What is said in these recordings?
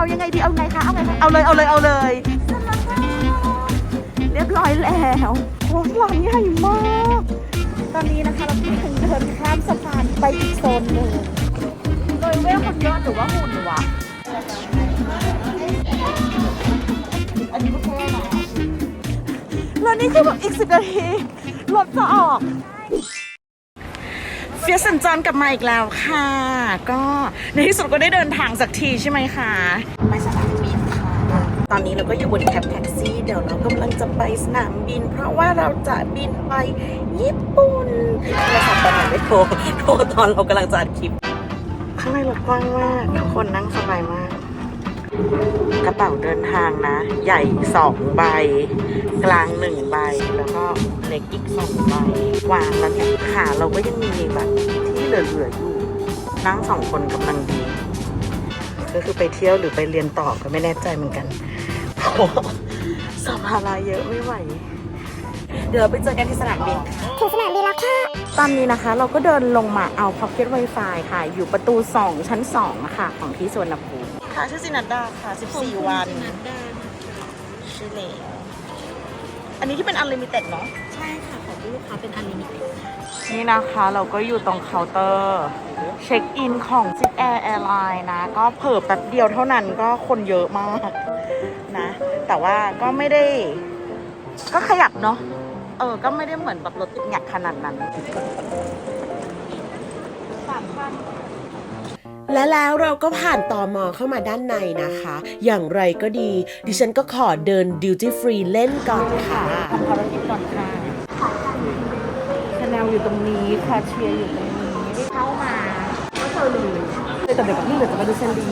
เอายังไงดีเอาไงคะเอาไงคะเอาเลยเอาเลยเอาเลยเรียบร้อยแล้วโอ้หลังใหญ่มาก ตอนนี้นะคะเราเพิ่งเดินข้ามสะพานไปอีกโซนหนึ่งเลยเวลคนเยอะหรือว่าหุ่นวะอันนี้ก็แค่นะแล้วนี่คือแบบอีกสิบนาทีรถจะออก ฟียสสัญจรกลับมาอีกแล้วค่ะ ก็ในที่สุดก็ได้เดินทางสักทีใช่ไหมคะไปสนามบินค่ะ ตอนนี้เราก็อยู่บนแคปแท็กซี่ เดี๋ยวเรากำลังจะไปสนามบิน เพราะว่าเราจะบินไปญี่ปุ่นเราขับตอนไหนไม่โทรโทรตอนเรากำลังจะอัดคลิป ข้างในรถกว้างมากทุกคนนั่งสบายมาก กระเป๋าเดินทางนะ ใหญ่สองใบ กลางหนึ่งใบ แล้วก็เล็กอีกสองใบ วางแล้วเนี่ยขาเราก็ยังมีแบบที่เหลือๆอยู่ นั่งสองคนกำลังดี ก็คือไปเที่ยวหรือไปเรียนต่อก็ไม่แน่ใจเหมือนกันเพราะว่าสัมภาระเยอะไม่ไหว เดี๋ยวเราไปเจอกันที่สนามบินถึงสนามบินแล้วค่ะ ตอนนี้นะคะเราก็เดินลงมาเอา Pocket Wi-Fi ค่ะ อยู่ประตู 2 ชั้น2อะค่ะของที่สวนภูมิ ค่ะชื่อสินัดดาค่ะ14 วันชื่อเลอันนี้ที่เป็น Unlimited เนาะ ใช่ค่ะของลูกค้าเป็นอันลิมิเต็ดนี่นะคะเราก็อยู่ตรงเคาน์เตอร์เช็คอินของ z i p Air Airline นะ ก็เผิ่แป๊บเดียวเท่านั้นก็คนเยอะมากนะ แต่ว่าก็ไม่ได้ ก็ขยับเนาะเออ ก็ไม่ได้เหมือนแบบรถติดแงกขนาดนั้นสามพัน และแล้วเราก็ผ่านตอมอเข้ามาด้านในนะคะ อย่างไรก็ดี ดิฉันก็ขอเดินดิวตี้ฟรีเล่นก่อนค่ะทำภารกิจก่อนค่ะชาแนลอยู่ตรงนี้คาเชียอยู่ตรงนี้ได้เข้ามาก็เจอเลยแต่เดี๋ยวกับพี่เดี๋ยวจะมาดูเซนดี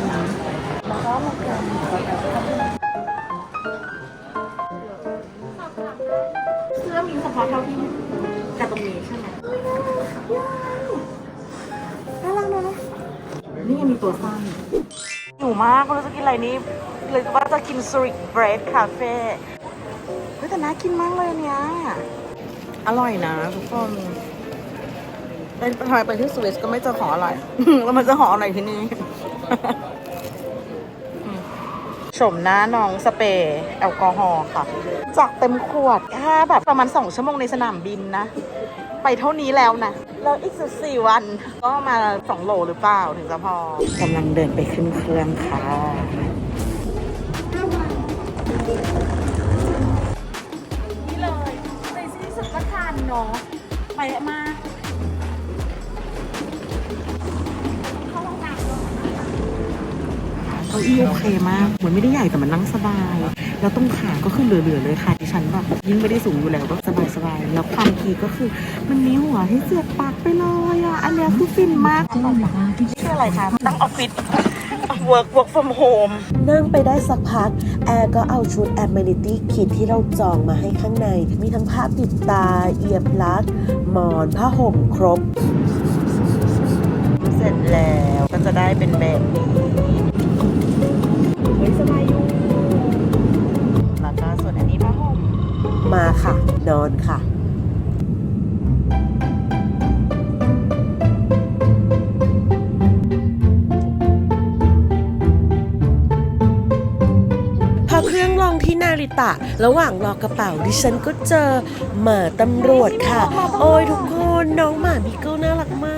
แล้วก็มากันเสื้อมีเฉพาะเท่าที่กับตรงนี้ใช่ไหม นี่ยังมีตัวสั้นหิวมากไม่รู้จะกินอะไรนี่เลยว่าจะกินซูริกเบรดคาเฟ่เฮ้ยแต่น่ากินมากเลยเนี่ย อร่อยนะทุกคนไปทำไมไปที่สวิสก็ไม่เจอของอร่อยแล้วมันจะขออร่อยที่นี่ ชมหน้าน้องสเปรย์แอลกอฮอล์ค่ะ จากเต็มขวดแค่แบบประมาณสองชั่วโมงในสนามบินนะ ไปเท่านี้แล้วนะแล้วอีกสิบสี่วัน ก็มาสองโลหรือเปล่าถึงจะพอกำลังเดินไปขึ้นเครื่องค่ะนี่เลยในที่สุดก็ทานเนาะไปมาเก้าอี้โอเคมาก เหมือนไม่ได้ใหญ่แต่มันนั่งสบาย แล้วตรงขาก็คือเหลือๆเลยค่ะดิฉันแบบยิ่งไม่ได้สูงอยู่แล้วก็สบายๆ แล้วความคีก็คือ มันมีหัวให้เสียบปลักไปเลยอะ อันเนี้ยคือฟินมากชื่ออะไรคะ ตั้งออฟฟิศ work work from home นั่งไปได้สักพัก แอร์ก็เอาชุด Amenity Kit ที่เราจองมาให้ข้างใน มีทั้งผ้าปิดตา เอียร์ปลั๊กหมอนผ้าห่มครบ เสร็จแล้วก็จะได้เป็นแบบนี้ เฮ้ยสบายอยู่แล้วก็ส่วนอันนี้ผ้าห่มมาค่ะ นอนค่ะพอเครื่องลงที่นาริตะ ระหว่างรอกระเป๋าดิฉันก็เจอหมาตำรวจค่ะ โอ้ยทุกคน น้องหมาบิเกิลน่ารักมาก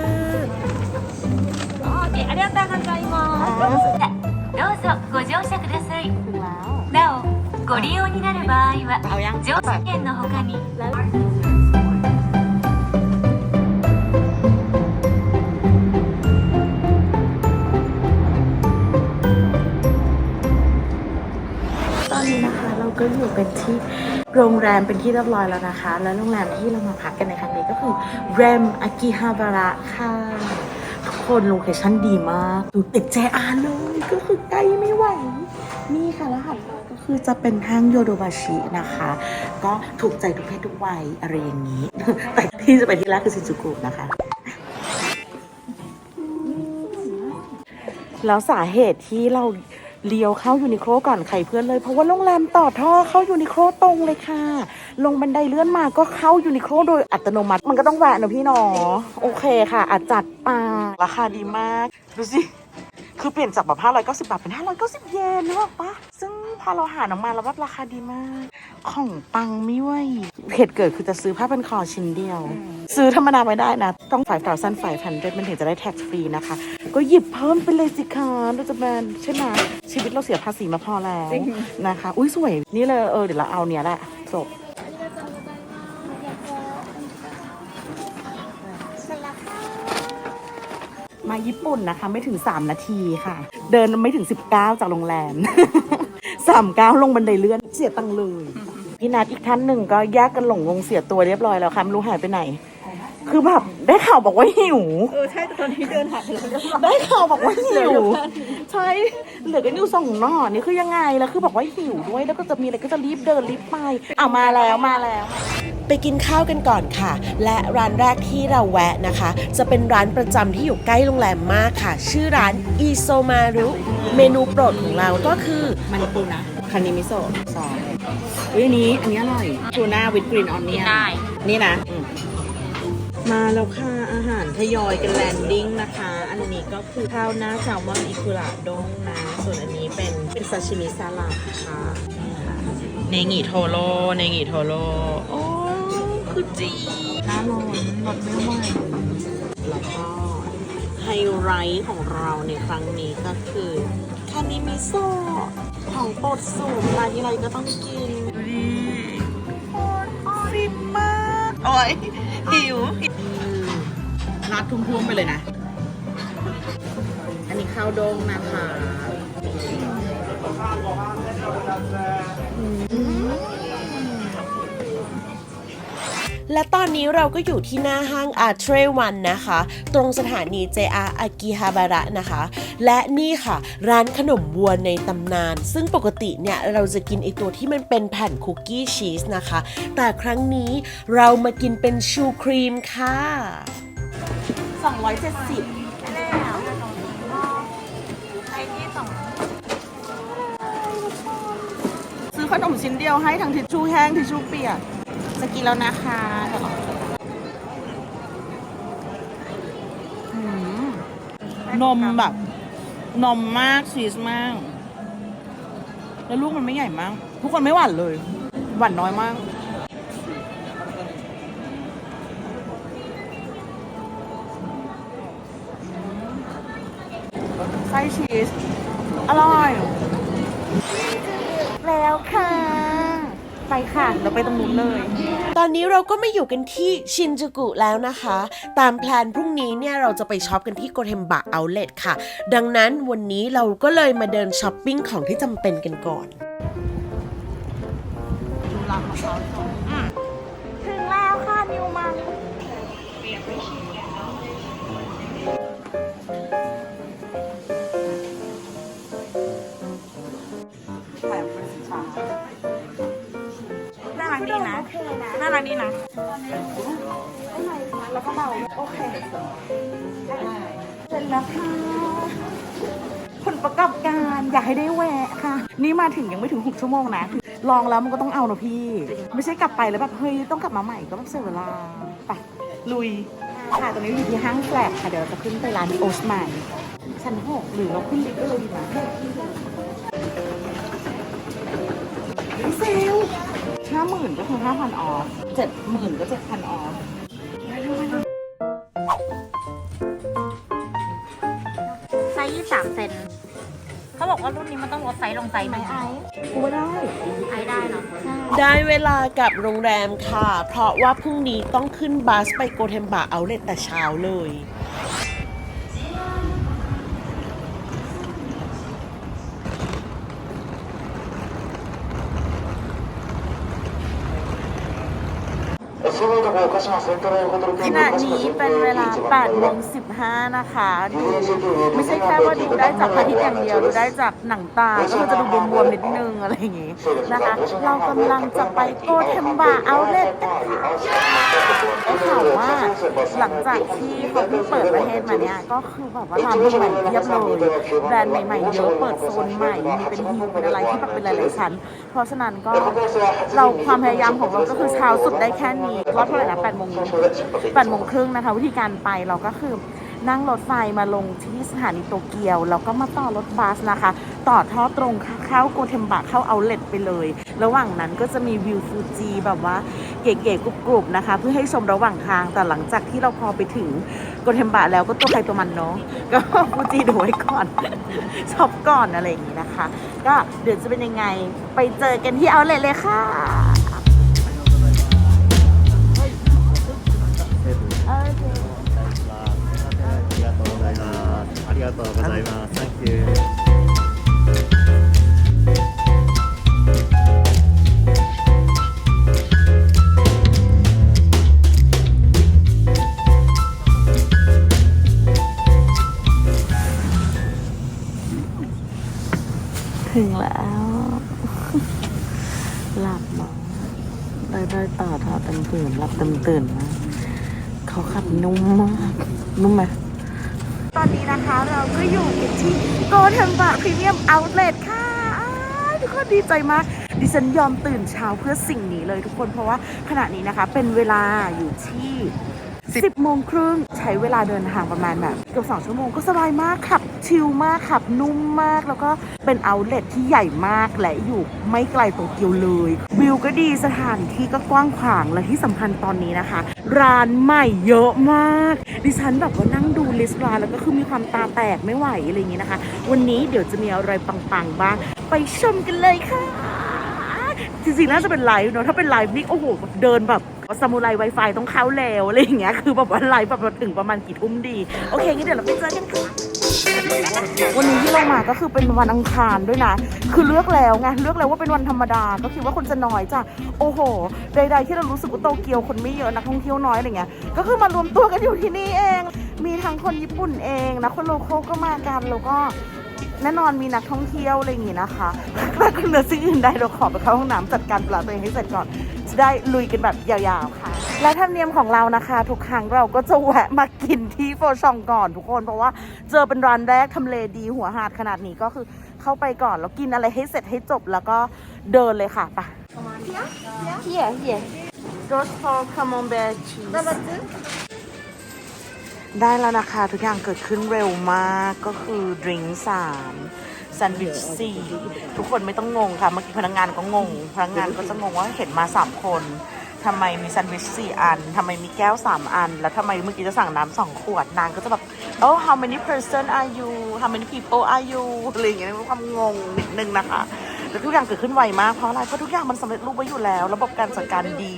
ご乗車ください ถึงแล้ว なおご利用になる場合は เอายัง 乗車券の他に ตอนนี้นะคะเราก็อยู่เป็นที่โรงแรมเป็นที่เรียบร้อยแล้วนะคะ และโรงแรมที่เรามาพักกันในครั้งนี้ก็คือเรมอากิฮาบาระค่ะทุก คนโลเคชั่นดีมาก ดูติดใจอาเลยก็คือใกล้ไม่ไหว นี่ค่ะแล้วหันมาก็คือจะเป็นห้างโยโดบาชินะคะ ก็ถูกใจทุกเพศทุกวัยอะไรอย่างนี้ แต่ที่จะไปที่แรกคือชินจูกุนะคะแล้วสาเหตุที่เรา เลี้ยวเข้ายูนิโคลก่อนใครเพื่อนเลย เพราะว่าโรงแรมต่อท่อเข้ายูนิโคลตรงเลยค่ะ ลงบันไดเลื่อนมาก็เข้ายูนิโคลโดยอัตโนมัติ มันก็ต้องแวะนะพี่หนอ โอเคค่ะอาจัดปาราคาดีมาก ดูสิ คือเปลี่ยนจากแบบ590 บาทเป็น 590 เยนนึกออกปะซึ่ง พอเราหาออกมาแล้วแบบราคาดีมาก ของปังไม่ไหวเหตุเกิดคือจะซื้อผ้าพันคอชิ้นเดียว ซื้อธรรมดาไม่ได้นะ ต้องฝ่ายต่อสั้นฝ่ายพันมันถึงจะได้แท็กฟรีนะคะ ก็หยิบเพิ่มไปเลยสิคะเราจะแบนใช่ไหมชีวิตเราเสียภาษีมาพอแล้วนะคะ อุ้ยสวยนี่เลยเออเดี๋ยวเราเอาเนี้ยแหละจบมาญี่ปุ่นนะคะ ไม่ถึง 3 นาทีค่ะ เดินไม่ถึง 19 จากโรงแรม 39ลงบันไดเลื่อนเสียตังค์เลย พี่นัดอีกท่านหนึ่งก็แยกกันหลงงงเสียตัวเรียบร้อยแล้วค่ะไม่รู้หายไปไหน คือแบบได้ข่าวบอกว่าหิว เออใช่แต่ตอนนี้เดินหาไปแล้วได้ข่าวบอกว่าหิวใช่เหลือกันอยู่สองหน่อนี่คือยังไงแล้วคือบอกว่าหิวด้วยแล้วก็จะมีอะไรก็จะรีบเดินรีบไปเอามาแล้วมาแล้ว ไปกินข้าวกันก่อนค่ะ และร้านแรกที่เราแวะนะคะ จะเป็นร้านประจำที่อยู่ใกล้โรงแรมมากค่ะ ชื่อร้านอิโซมารุเมนูโปรดของเราก็คือมันปูนะคันนิมิโซะซอสอุ้ยอันนี้อันนี้อร่อยทูน่าวิดกรีนออนเนียนได้ นี่นะอืมมาแล้วค่ะอาหารทยอยกันแลนดิ้งนะคะ อันนี้ก็คือข้าวหน้าแซลมอนอิคุระด้งนะ ส่วนอันนี้เป็นเป็นซาชิมิซาลัดค่ะนี่ค่ะเนงิโทโร่เนงิโทโร่โอ้ คือจีน้ำร้อนรสไม่ไหวแล้วก็ไฮไลท์ของเราในครั้งนี้ก็คือคานิมิโซะของโปรดสูตรมาที่ไรก็ต้องกินดูดิฟินมากโอ้ยหิวรัดทุ่มๆไปเลยนะ อันนี้ข้าวดงนะคะ และตอนนี้เราก็อยู่ที่หน้าห้างอาร์เทรวันนะคะ ตรงสถานี JR อากิฮาบาระนะคะ และนี่ค่ะ ร้านขนมวัวในตำนาน ซึ่งปกติเนี่ย เราจะกินไอตัวที่มันเป็นแผ่นคุกกี้ชีสนะคะ แต่ครั้งนี้เรามากินเป็นชูครีมค่ะ 270ซื้อขนมชิ้นเดียวให้ทั้งทิชชู่แห้งทิชชู่เปียก จะกินแล้วนะคะนมแบบ นมมากชีสมาก แล้วลูกมันไม่ใหญ่มาก ทุกคนไม่หวานเลย หวานน้อยมากไส้ชีส อร่อย แล้วค่ะ ไปค่ะ เราไปตรงนู้นเลย ตอนนี้เราก็มาอยู่กันที่ชินจูกุแล้วนะคะ ตามแพลนพรุ่งนี้เนี่ยเราจะไปช็อปกันที่โกเทมบะเอาเลทค่ะ ดังนั้นวันนี้เราก็เลยมาเดินช้อปปิ้งของที่จำเป็นกันก่อนถึง รักดีนะแล้วก็เบาโอเคเสร็จแล้วค่ะผลประกอบการอยากให้ได้แวะค่ะ นี่มาถึงยังไม่ถึง 6 ชั่วโมงนะ ลองแล้วมันก็ต้องเอานะพี่ ไม่ใช่กลับไปแล้วแบบเฮ้ยต้องกลับมาใหม่ก็ต้องเสียเวลาไปลุยค่ะตอนนี้อยู่ที่ห้างแฟลกค่ะเดี๋ยวเราจะขึ้นไปร้านโอสมันชั้นหกหรือเราขึ้นลิฟต์ก็เลยดีนะเมื่นก็คือห้าพันออฟเจ็ดหมื่นก็เจ็ดพันออฟไซส์ยี่สามเซนเขาบอกว่ารุ่นนี้มันต้องลดไซส์ลงไซส์ไหมไอกูไม่ได้ไอได้เหรอได้เวลากลับโรงแรมค่ะ เพราะว่าพรุ่งนี้ต้องขึ้นบัสไปโกเทมบะเอาเลทแต่เช้าเลย ขณะนี้เป็นเวลา8โมง15 นะคะดูไม่ใช่แค่ว่าดูได้จากพระอาทิตย์อย่างเดียว ดูได้จากหนังตา ก็คือจะดูบวมๆนิดนึงอะไรอย่างงี้นะคะ เรากำลังจะไปโกเทมบาเอาเลทได้ ข่าวว่าหลังจากที่เขาเพิ่งเปิดประเทศมาเนี่ยก็คือแบบว่าร้านใหม่ๆเพียบเลยแบรนด์ใหม่ๆเยอะเปิดโซนใหม่มีเป็นฮิวเป็นอะไรที่แบบเป็นหลายๆชั้น เพราะฉะนั้นก็เราความพยายามของเราก็คือเช้าสุดได้แค่นี้รอบเท่าไหร่นะ8โมง8โมงครึ่งนะคะ วิธีการไปเราก็คือนั่งรถไฟมาลงที่สถานีโตเกียว แล้วก็มาต่อรถบัสนะคะ ต่อท่อตรงเข้าโกเทมบะเข้าเอาเลตไปเลย ระหว่างนั้นก็จะมีวิวฟูจิแบบว่าเก๋ๆกรุบๆนะคะ เพื่อให้ชมระหว่างทาง แต่หลังจากที่เราพอไปถึงโกเทมบะแล้วก็ตัวใครตัวมันเนาะ ก็ฟูจิดูไว้ก่อน ช็อปก่อนอะไรอย่างนี้นะคะ ก็เดี๋ยวจะเป็นยังไงไปเจอกันที่เอาเลตเลยค่ะ ありがとうございます。Thank you. นุ่มไหมตอนนี้นะคะเราก็อยู่กันที่โกเทมบะพรีเมียมเอาท์เลทค่ะทุกคนดีใจมาก ดิฉันยอมตื่นเช้าเพื่อสิ่งนี้เลยทุกคนเพราะว่าขณะนี้นะคะเป็นเวลาอยู่ที่ 10โมงครึ่งใช้เวลาเดินทางประมาณแบบเกือบ2ชั่วโมงก็สบายมากขับ ชิลมากขับนุ่มมากแล้วก็เป็นเอาท์เลทที่ใหญ่มากและอยู่ไม่ไกลโตเกียวเลยวิวก็ดีสถานที่ก็กว้างขวางและที่สำคัญตอนนี้นะคะ ร้านใหม่เยอะมาก ดิฉันแบบว่านั่งดูลิสต์ร้านแล้วก็คือมีความตาแตกไม่ไหวอะไรอย่างนี้นะคะ วันนี้เดี๋ยวจะมีอะไรปังๆบ้าง ไปชมกันเลยค่ะ จริงๆน่าจะเป็นไลฟ์เนอะถ้าเป็นไลฟ์นี่โอ้โหแบบเดินแบบซามูไรไวไฟต้องเข้าแล้วอะไรอย่างเงี้ยคือแบบว่าไลฟ์แบบถึงประมาณกี่ทุ่มดี โอเคงั้นเดี๋ยวเราไปเจอกันค่ะ วันนี้ที่เรามาก็คือเป็นวันอังคารด้วยนะ คือเลือกแล้วไงเลือกแล้วว่าเป็นวันธรรมดา ก็คิดว่าคนจะน้อยจ้ะโอ้โห ใด ๆ ที่เรารู้สึกว่าโตเกียวคนไม่เยอะนักท่องเที่ยวน้อยอะไรเงี้ยก็คือมารวมตัวกันอยู่ที่นี่เอง มีทั้งคนญี่ปุ่นเองนะคนโลโก้ก็มากันแล้วก็ แน่นอนมีนักท่องเที่ยวอะไรอย่างงี้นะคะถ้าคุณเหลือสิ่งอื่นใดเราขอไปเข้าห้องน้ำจัดการเวลาตัวเองให้เสร็จก่อน จะได้ลุยกันแบบยาวๆค่ะ และธรรมเนียมของเรานะคะ ทุกครั้งเราก็จะแวะมากินที่โฟชองก่อนทุกคน เพราะว่าเจอเป็นร้านแรกทำเลดีหัวหาดขนาดนี้ก็คือเข้าไปก่อนแล้วกินอะไรให้เสร็จให้จบแล้วก็เดินเลยค่ะไปเฮียเฮีย Roast pork camembert cheese ได้แล้วนะคะ ทุกอย่างเกิดขึ้นเร็วมากก็คือดริงสามแซนด์วิชสี่ทุกคนไม่ต้องงงค่ะ เมื่อกี้พนักงานก็งง พนักงานก็จะงงว่าเห็นมาสามคนทำไมมีแซนด์วิชสี่อันทำไมมีแก้วสามอัน แล้วทำไมเมื่อกี้จะสั่งน้ำสองขวด นางก็จะแบบ oh how many person are you how many people are you อะไรอย่างเงี้ยมีความงงนิดนึงนะคะแต่ทุกอย่างเกิดขึ้นไวมากเพราะอะไรเพราะทุกอย่างมันสำเร็จรูปไว้อยู่แล้ว ระบบการจัดการดี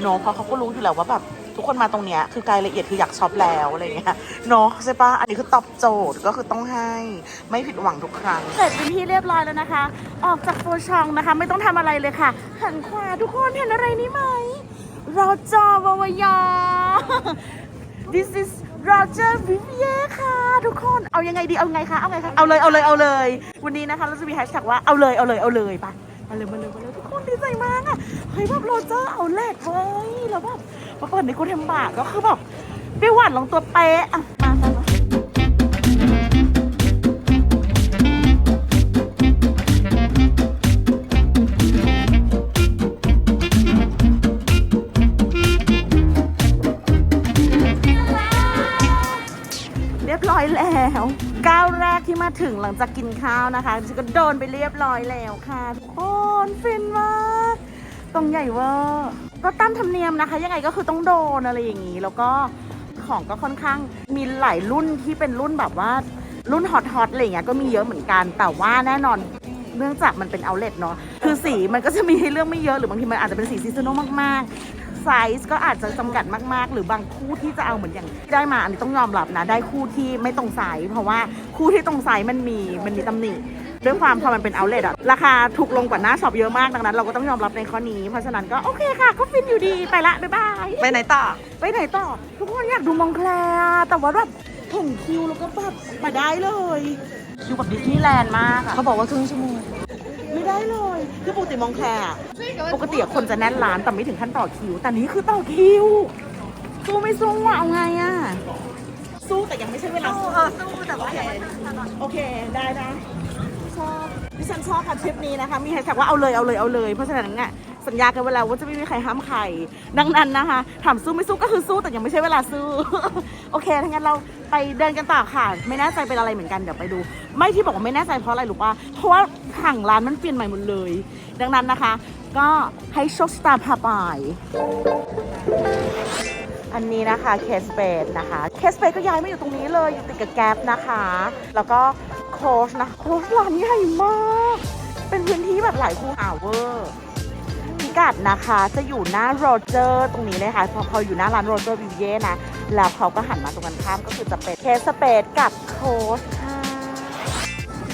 เนอะเพราะเขาก็รู้อยู่แล้วว่าแบบ ทุกคนมาตรงเนี้ยคือรายละเอียดคืออยากช็อปแล้วอะไรเงี้ยเนาะใช่ปะอันนี้คือตอบโจทย์ก็คือต้องให้ไม่ผิดหวังทุกครั้ง เสร็จเป็นที่เรียบร้อยแล้วนะคะ ออกจากโฟชองนะคะ ไม่ต้องทำอะไรเลยค่ะ หันขวาทุกคนเห็นอะไรนี่ไหมรอจอววยอ This is Roger Vivier ค่ะ ทุกคนเอายังไงดีเอาไงคะเอาไงคะเอาเลยเอาเลยเอาเลย วันนี้นะคะเราจะมีแฮชแท็กว่าเอาเลยเอาเลยเอาเลยไปมาเลยมาเลยมาเลยทุกคนดีใจมากอะเฮ้ยแบบโรเจอร์เอาแรกเว้ยแล้วแบบ มาเปิดในกูเทมบะก็คือแบบเปรี้ยวหวานลงตัวเป๊ะอะมามามาเรียบร้อยแล้วก้าวแรกที่มาถึงหลังจากกินข้าวนะคะฉันก็โดนไปเรียบร้อยแล้วค่ะทุกคนฟินมากตรงใหญ่เวอร์ ก็ตามธรรมเนียมนะคะ ยังไงก็คือต้องโดนอะไรอย่างนี้ แล้วก็ของก็ค่อนข้างมีหลายรุ่นที่เป็นรุ่นแบบว่ารุ่นฮอตฮอตอะไรอย่างเงี้ยก็มีเยอะเหมือนกัน แต่ว่าแน่นอนเนื่องจากมันเป็นเอาเลทเนาะคือสีมันก็จะมีให้เลือกไม่เยอะหรือบางทีมันอาจจะเป็นสีซีซันอลมากๆไซส์ก็อาจจะจำกัดมากๆ หรือบางคู่ที่จะเอาเหมือนอย่างที่ได้มาอันนี้ต้องยอมรับนะได้คู่ที่ไม่ตรงไซส์เพราะว่าคู่ที่ตรงไซส์มันมีมันมีตำหนิ ด้วยความพอมันเป็นเอาเลทอะราคาถูกลงกว่าหน้าช็อปเยอะมากดังนั้น เราก็ต้องยอมรับในข้อนี้ เพราะฉะนั้นก็โอเคค่ะก็ฟินอยู่ดีไปละบ๊ายบายไปไหนต่อ ไปไหนต่อ ทุกคนอยากดูมองแคลร์แต่ว่าแบบถึงคิวแล้วก็แบบมาได้เลยคิวแบบดิสนีย์แลนด์มากอะเขาบอกว่าครึ่งชั่วโมงไม่ได้เลยคือปกติมองแคร์อะปกติอะคนจะแน่นร้านแต่ไม่ถึงขั้นต่อคิว แต่นี้คือต่อคิวสู้ไม่สู้อะเอาไงอะสู้แต่ยังไม่ใช่เวลาสู้เออสู้แต่ว่าโอเคได้นะชอบ ดิฉันชอบค่ะทริปนี้นะคะ มีแฮชแท็กว่าเอาเลยเอาเลยเอาเลย เพราะฉะนั้นเนี่ยสัญญากันไว้แล้วว่าจะไม่มีใครห้ามใคร ดังนั้นนะคะ ถามสู้ไม่สู้ก็คือสู้แต่ยังไม่ใช่เวลาสู้ โอเคถ้างั้นเราไปเดินกันต่อค่ะ ไม่แน่ใจเป็นอะไรเหมือนกันเดี๋ยวไปดู ไม่ที่บอกว่าไม่แน่ใจเพราะอะไรหรู้ป่ะเพราะว่าผังร้านมันเปลี่ยนใหม่หมดเลย ดังนั้นนะคะ ก็ให้โชคชะตาพาไปอันนี้นะคะเคสเปดนะคะเคสเปดก็ย้ายมาอยู่ตรงนี้เลยอยู่ติดกับแก๊ปนะคะ แล้วก็ โคชนะโคชร้านใหญ่มาก เป็นพื้นที่แบบหลายคูหาเวอร์พิกัดนะคะจะอยู่หน้าโรเจอร์ตรงนี้เลยค่ะพอพออยู่หน้าร้านโรเจอร์วิวเย่นะ แล้วเขาก็หันมาตรงกันข้ามก็คือจะเป็นเคสเปดกับโคชค่ะ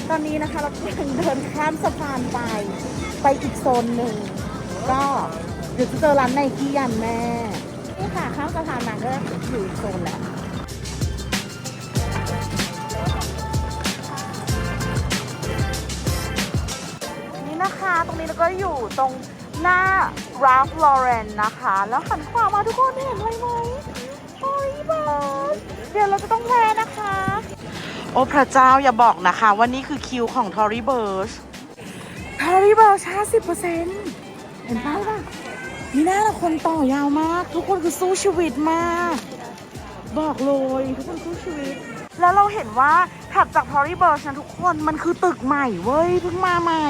ตอนนี้นะคะเรากำลังเดินข้ามสะพานไป ไปอีกโซนหนึ่ง ก็เดี๋ยวจะเจอร้านไนกี้ยันแม่ นี่ค่ะข้ามสะพานมาก็อยู่โซนแล้ว นี่นะคะ ตรงนี้เราก็อยู่ตรงหน้า Ralph Lauren นะคะ แล้วหันขวามาทุกคนเห็นอะไรไหมโอ้ยบอสเดี๋ยวเราจะต้องแวะนะคะ โอ้พระเจ้าอย่าบอกนะคะว่านี่คือคิวของ Tory Burch Tory Burch 50%เห็นป้ายป่ะมีหน้าละคนต่อยาวมาก ทุกคนคือสู้ชีวิตมาก บอกเลยทุกคนสู้ชีวิต แล้วเราเห็นว่าถัดจาก Tory Burch นะทุกคนมันคือตึกใหม่เว้ยเพิ่งมาใหม่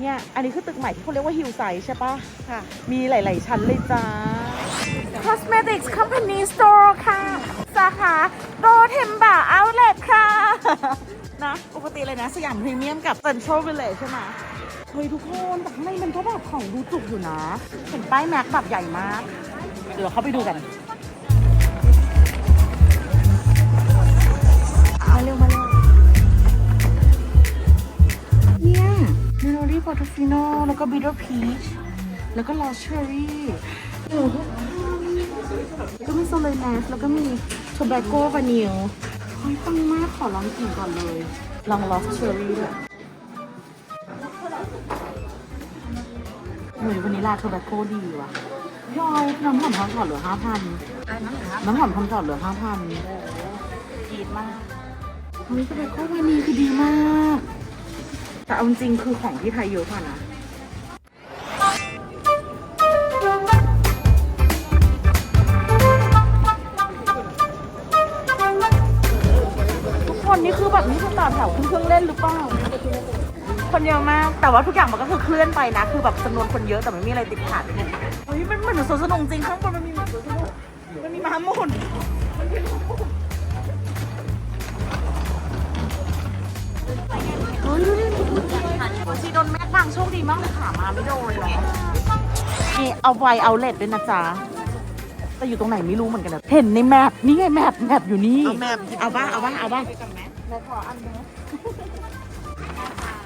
เนี่ย อันนี้คือตึกใหม่ที่เขาเรียกว่า Hill Side ใช่ปะค่ะ มีหลาย ๆ ชั้นเลยจ้า Cosmetics Company Store ค่ะ สาขาโตเทมบะ Outlet ค่ะ นะ ปกติเลยนะ สยามพรีเมียมกับ Central Village ใช่ไหมเฮ้ยทุกคนแต่ข้างในมันก็แบบของดูจุกอยู่นะ เห็นป้ายแม็กแบบใหญ่มาก เดี๋ยวเราเข้าไปดูกัน ฟิโนแล้วก็บิ t เ e r พีชแล้วก็ลอสเชอรี่โอ้โหแล้วก็มีโซเลนัสแล้วก็มีโท b บ c โกวานิลเฮ้ยปังมากขอลองกลิ่นก่อนเลย ลองลอสเชอรี่ด้วยเฮ้ยวานิลาโท b บ c โกดีว่ะพี่ออยน้ำหอมทำถอดเหลือห้าพันน้ำหอมทำถอดเหลือห้าพันดีมากเฮ้ยแต่ก็วันนี้คือดีมาก แต่เอาจริงๆคือของที่ไทยเยอะกว่านะทุกคนนี่คือแบบนี่คือต่อแถวขึ้นเครื่องเล่นหรือเปล่าคนเยอะมาก แต่ว่าทุกอย่างมันก็คือเคลื่อนไปนะ คือแบบจำนวนคนเยอะแต่ไม่มีอะไรติดขัดเฮ้ยมันเหมือนสวนสนุกจริงข้างบนมันมีสวนสนุกมันมีม้าหมุน เฮ้ยดูดิชีโดนแม่บังโชคดีมากเลยขามาไม่โดนเนาะนี่เอาไวเอาเลดด้วยนะจ๊ะแต่อยู่ตรงไหนไม่รู้เหมือนกันนะเห็นในแมปนี่ไงแมปแมปอยู่นี่เอาแมปเอาบ้าเอาบ้าเอาบ้าแม่ขออันนึง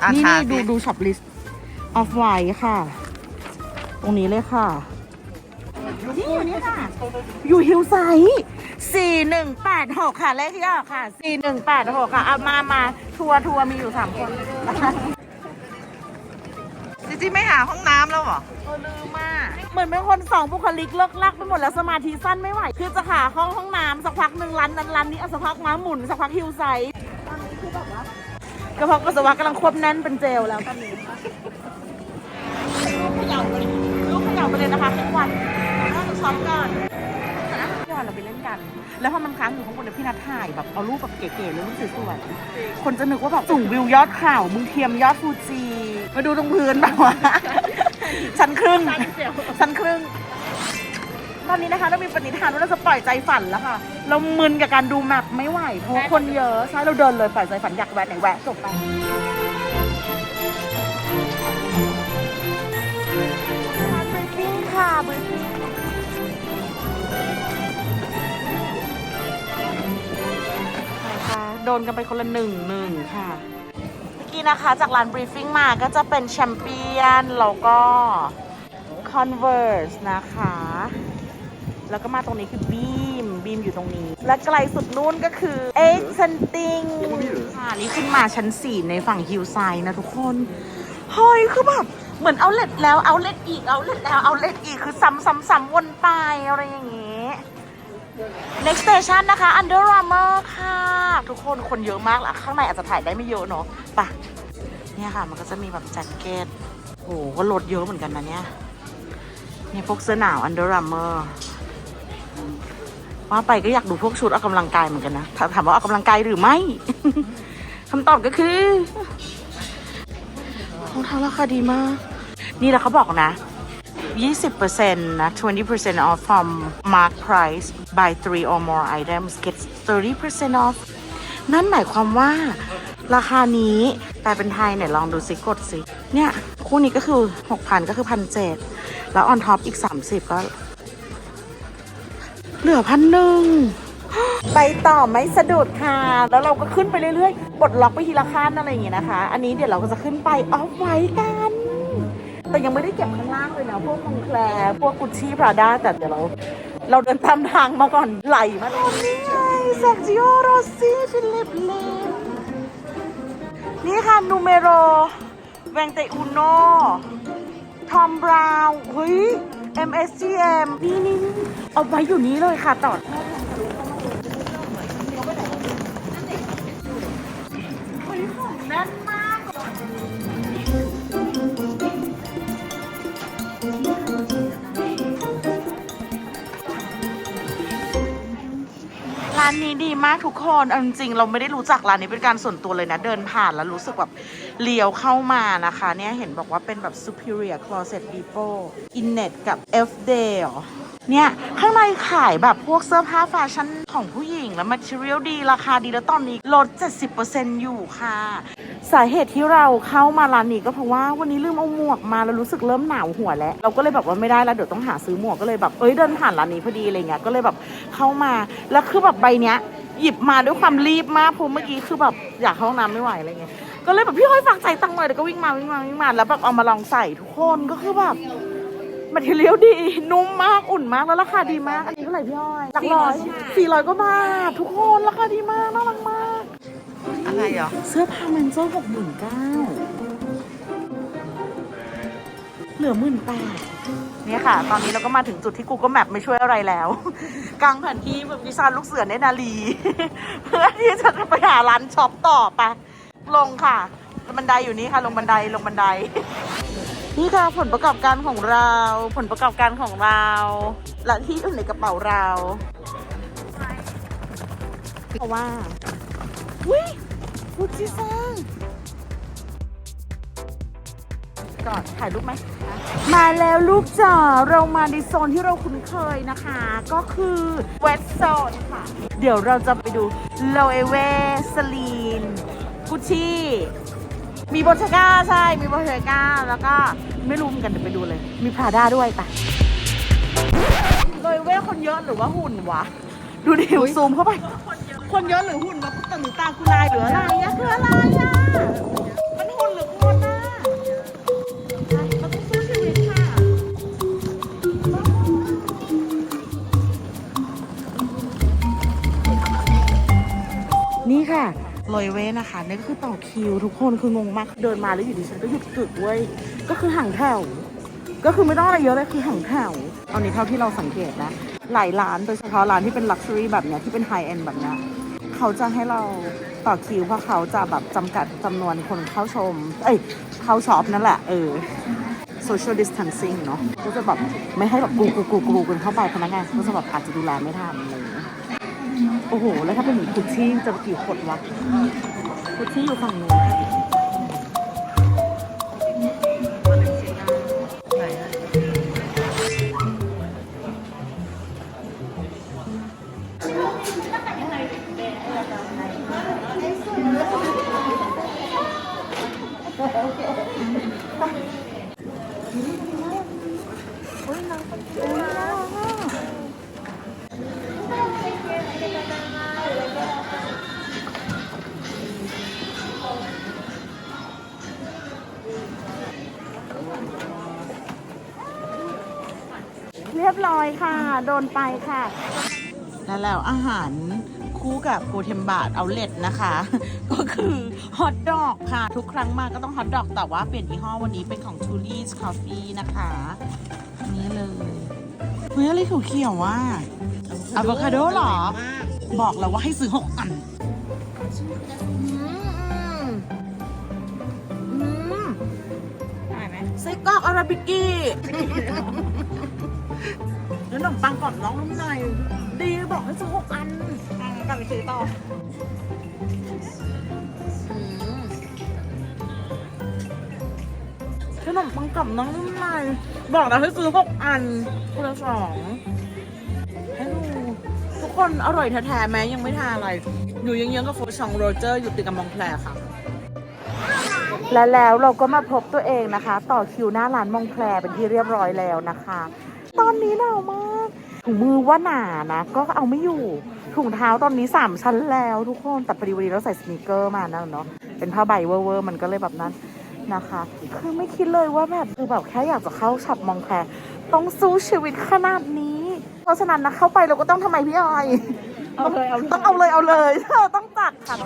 อานี่คานี่ดูดูช็อปลิสต์ออฟไวค่ะ ตรงนี้เลยค่ะนี่อยู่นี่ค่ะ อยู่ฮิลไซด์ สี่หนึ่งแปดหกค่ะ เลขที่ออกค่ะสี่หนึ่งแปดหกค่ะ เอามามาทัวร์ทัวร์มีอยู่สามคนจริงๆไม่หาห้องน้ำแล้วเหรอเออลืมมากเหมือนเป็นคนสองบุคลิกเลิกลักไปหมดแล้วสมาธิสั้นไม่ไหว คือจะหาห้องห้องน้ำสักพักหนึ่งรันนั้นรันนี้เอาสักพักม้าหมุนสักพักฮิวไซด์ตอนนี้คือแบบว่ากระเพาะปัสสาวะกำลังควบแน่นเป็นเจลแล้วตอนนี้ลูกเขย่าไปลูกเขย่าไปเลยนะคะทุกวันเราช็อปก่อนนะทุ กวันเราไปเล่นกัน แล้วพอมันค้างอยู่ข้างบนเนี่ยพี่นัดถ่ายแบบเอารูปแบบเก๋ๆเลยรูปสวยๆคนจะนึกว่าแบบสูงวิวยอดเขามึงเทียมยอดฟูจิมาดูตรงพื้นเปล่าวะชั้นครึ่งชั้นครึ่งตอนนี้นะคะเรามีปณิธานว่าเราจะปล่อยใจฝันแล้วค่ะ เรามึนกับการดูแมปไม่ไหวเพราะว่าคนเยอะใช่เราเดินเลยปล่อยใจฝันอยากแวะไหนแวะจบไปบริฟิ้งค่ะบริฟิ้ง โดนกันไปคนละหนึ่งหนึ่งค่ะเมื่อกี้นะคะจากร้านบรีฟิ้งมาก็จะเป็นแชมเปี้ยนแล้วก็ Converse นะคะ แล้วก็มาตรงนี้คือบีมบีมอยู่ตรงนี้ และไกลสุดนู้นก็คือ e x c e n t i n g ค่ะนี่ขึ้นมาชั้น 4 ในฝั่งฮิลไซด์นะทุกคนเฮ้ยคือแบบเหมือนเอาเล็ดแล้วเอาเล็ดอีกเอาเล็ดแล้วเอาเล็ดอีกคือซ้ำซ้ำซ้ำวนไปอะไรอย่างงี้ next station นะคะ Under Armour ค่ะ ทุกคนคนเยอะมากละข้างในอาจจะถ่ายได้ไม่เยอะเนาะไปะเนี่ยค่ะมันก็จะมีแบบแจ็คเก็ตโหก็ลดเยอะเหมือนกันนะเนี่ยนี่พวกเสื้อหนาว Under Armour ว่าไปก็อยากดูพวกชุดออกกำลังกายเหมือนกันนะถาถามว่าออกกำลังกายหรือไม่ คำตอบก็คือรองเท้าราคาดีมาก นี่แหละเขาบอกนะ 20%นะ 20% off from mark price buy three or more items gets 30% off นั่นหมายความว่า ราคานี้แปลเป็นไทยเนี่ยลองดูสิกดสิ เนี่ย คู่นี้ก็คือ 6,000 ก็คือ 1,700 แล้ว on top อีก 30 ก็ เหลือพันหนึ่งไปต่อไม่สะดุดค่ะ แล้วเราก็ขึ้นไปเรื่อยๆปลดล็อกไปทีละขั้นอะไรอย่างเงี้ยนะคะ อันนี้เดี๋ยวเราก็จะขึ้นไปออฟไว้กัน แต่ยังไม่ได้เก็บข้างล่างเลยนะ พวกมงแคลร์พวกกุชชี่พราด้าแต่เดี๋ยวเรา เราเดินตามทางมาก่อนไหลมาตรงนี้ไงเซกจิโอโรซี่ฟิลิปลนนี่ค่ะนูเมโรแวงเตอุโนทอมบราวน์เฮ้ย MSGM นี่นี่เอาไว้อยู่นี้เลยค่ะต่อ ร้านนี้ดีมากทุกคนเอาจริงๆเราไม่ได้รู้จักร้านนี้เป็นการส่วนตัวเลยนะ เดินผ่านแล้วรู้สึกแบบเลี้ยวเข้ามานะคะ เนี่ยเห็นบอกว่าเป็นแบบ Superior Closet Depot Innet กับ F Day เหรอเนี่ย ข้างในขายแบบพวกเสื้อผ้าแฟชั่นของผู้หญิง แล้ว material ดีราคาดีแล้วตอนนี้ลด 70%อยู่ค่ะ สาเหตุที่เราเข้ามาร้านนี้ก็เพราะว่าวันนี้ลืมเอาหมวกมาแล้วรู้สึกเริ่มหนาวหัวแล้ว เราก็เลยแบบว่าไม่ได้แล้วเดี๋ยวต้องหาซื้อหมวกก็เลยแบบเอ้ยเดินผ่านร้านนี้พอดีอะไรเงี้ยก็เลยแบบเข้ามาแล้วคือแบบใบเนี้ยหยิบมาด้วยความรีบมากเพราะเมื่อกี้คือแบบอยากเข้าห้องน้ำไม่ไหวอะไรเงี้ยก็เลยแบบพี่ห้อยฝากใจตังค์หน่อยแล้วก็วิ่งมาวิ่งมาวิ่งมาแล้วแบบเอามาลองใส่ทุกคนก็คือแบบ มาเทียลดี นุ่มมากอุ่นมากแล้วราคาดีมาก อันนี้เท่าไหร่พี่ห้อยหลักร้อยสี่ร้อยกว่าบาททุกคนราคาดีมากน่ารักมาก อะไรเหรอ เสื้อผ้าแมนเซอร์หกหมื่นเก้าเหลือหมื่นแปดเนี่ยค่ะ ตอนนี้เราก็มาถึงจุดที่ Google Map ไม่ช่วยอะไรแล้ว กลางแผนที่แบบวิชาลูกเสือเนตรนาลีเพื่อที่จะไปหาร้านช็อปต่อไป ลงค่ะ บันไดอยู่นี่ค่ะ ลงบันไดลงบันได นี่ค่ะผลประกอบการของเรา ผลประกอบการของเรา และที่อยู่ในกระเป๋าเรา เพราะว่าวิฟูจิซังก่อนถ่ายรูปไหม มาแล้วลูกจ๋าเรามาในโซนที่เราคุ้นเคยนะคะ ก็คือเวสโซนค่ะ เดี๋ยวเราจะไปดูโลเอเวสลีนกุชี่ มีโบเชก้าใช่ มีโบเชก้าแล้วก็ไม่รู้เหมือนกันเดี๋ยวไปดูเลย มีพราด้าด้วยไปโลเอเวคนเยอะหรือว่าหุ่นวะ ดูดิซูมเข้าไป คนเยอะหรือหุ่นวะตาหรือตาคุณนายหรืออะไรอะคืออะไรอะมันหุ่นหรือคนอะเราต้องสู้ชีวิตค่ะนี่ค่ะ ลอยเว้นะคะนี่ก็คือต่อคิว ทุกคนคืองงมากเดินมาแล้วอยู่ดิฉันก็หยุดกึกเว้ยก็คือห่างแถว ก็คือไม่ต้องอะไรเยอะเลยคือห่างแถวเอานี้เท่าที่เราสังเกตนะหลายร้านโดยเฉพาะร้านที่เป็นลักชัวรี่แบบเนี้ยที่เป็นไฮเอ็นแบบเนี้ยเขาจะให้เราต่อคิวเพราะเขาจะแบบจำกัดจำนวนคนเข้าชม เอ้ยเข้าช็อปนั่นแหละเออ social distancing เนาะก็จะแบบไม่ให้แบบกูกูกูกูกันเข้าไปพนักงานก็จะแบบอาจจะดูแลไม่ทันเงี้ย โอ้โห แล้วถ้าเป็นหมือนคุชชี่จะกี่ขวดวะคุชชี่อยู่ฝั่งนู้น นไปค่ะ แล้วแล้วอาหารคู่กับโกเทมบาทเอาเล็ดนะคะ ก็คือฮอทดอกค่ะ ทุกครั้งมาก็ต้องฮอทดอกแต่ว่าเปลี่ยนยี่ห้อวันนี้เป็นของ t u l i s Coffee นะคะอันนี้เลยเฮ้ยอะไรเขียวๆว่าอะโวคาโดเหรอ บอกแล้วว่าให้ซื้อหกอันอืมอืมได้ไหมไส้กรอกอาราบิกี้แล้วข นมปังกรอบน้องนุ่มในดีบอกให้ซื้อหกอันอะกลับไปซื้อต่อขนมปังกรอบน้องนุ่มในบอกนะให้ซื้อหกอันคนละสองให้ดูทุกคนอร่อยแท้ๆแม้ยังไม่ทานอะไรอยู่เยื้องๆกับโฟชองโรเจอร์อยู่ติดกับมองแคลค่ะและแล้วเราก็มาพบตัวเองนะคะ ต่อคิวหน้าร้านมองแคลเป็นที่เรียบร้อยแล้วนะคะ ตอนนี้หนาวมาก ถุงมือว่าหนานะ ก็เอาไม่อยู่ ถุงเท้าตอนนี้สามชั้นแล้วทุกคน แต่พอดีวันนี้เราใส่สนีกเกอร์มานะเนาะ เป็นผ้าใบเวอร์ๆมันก็เลยแบบนั้นนะคะ คือไม่คิดเลยว่าแบบคือแบบแค่อยากจะเข้าช็อปมองแคลต้องสู้ชีวิตขนาดนี้ เพราะฉะนั้นนะเข้าไปเราก็ต้องทำไมพี่ออย เอาเลยเอาเลยต้องเอาเลยเอาเลยเธอต้องจัดค่ะ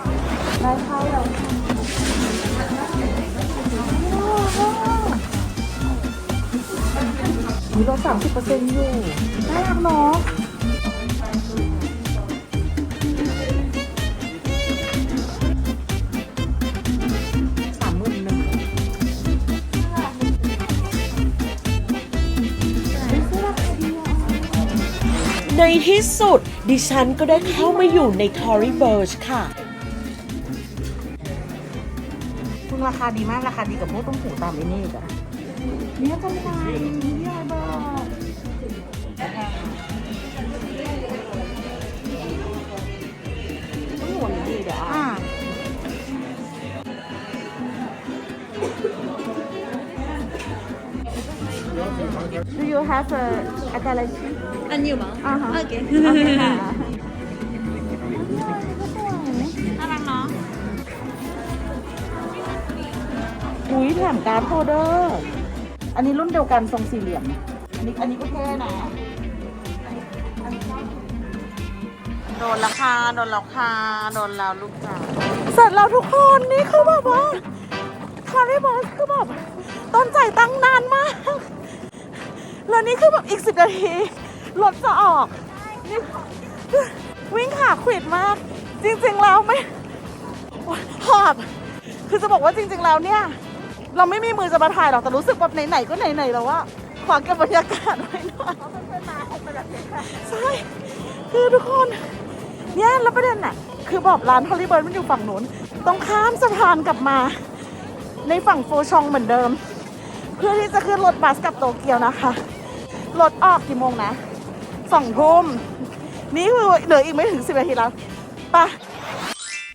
ได้เข้าแล้ว มีลดสามสิบเปอร์เซ็นต์อยู่น่ารักเนาะสามหมื่นหนึ่งในที่สุด ดิฉันก็ได้เข้ามาอยู่ใน Tory Burch ค่ะ คุณราคาดีมาก ราคาดีกับพวกต้มหูตามไอ้นี่อีกอะเนี่ยจำได้ have a a galaxy อันอยู่มั้งอ่าฮะโอเคโอเคค่ะ น่ารักเนาะอุ้ยแถมการ์ดโฮลเดอร์ อันนี้รุ่นเดียวกันทรงสี่เหลี่ยม อันนี้อันนี้ก็เท่นะโดนราคาโดนราคาโดนแล้วลูกจ๋าเสร็จแล้วทุกคนนี่คือแบบว่าคาริบอสคือแบบต้นใจตั้งนานมาก แล้วนี่คือแบบอีกสิบนาทีรถจะออกนี่วิ่งขาขวิดมาก จริงๆแล้วไม่หอบคือจะบอกว่าจริง ๆ แล้วเนี่ย เราไม่มีมือจะมาถ่ายหรอกแต่รู้สึกแบบไหนๆก็ไหนๆแล้วว่าขอเก็บบรรยากาศไว้หน่อยใช่คือทุกคนเนี่ยแล้วประเด็นน่ะคือบอกร้านฮอลลีเบิร์ดมันอยู่ฝั่งนู้นต้องข้ามสะพานกลับมา ในฝั่งโฟชองเหมือนเดิม เพื่อที่จะขึ้นรถบัสกลับโตเกียวนะคะ รถออกกี่โมงนะสองทุ่มนี่คือเหลืออีกไม่ถึงสิบนาทีแล้วไปะ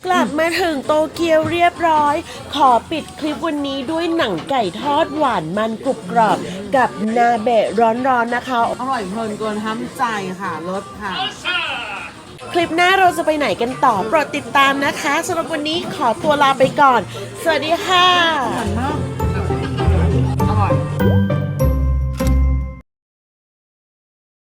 กลับมาถึงโตเกียวเรียบร้อย ขอปิดคลิปวันนี้ด้วยหนังไก่ทอดหวานมันกรุบกรอบกับนาเบะร้อนๆนะคะ อร่อยเพลินเกินห้ามใจค่ะรสค่ะ คลิปหน้าเราจะไปไหนกันต่อโปรดติดตามนะคะสำหรับวันนี้ขอตัวลาไปก่อน สวัสดีค่ะหวานมาก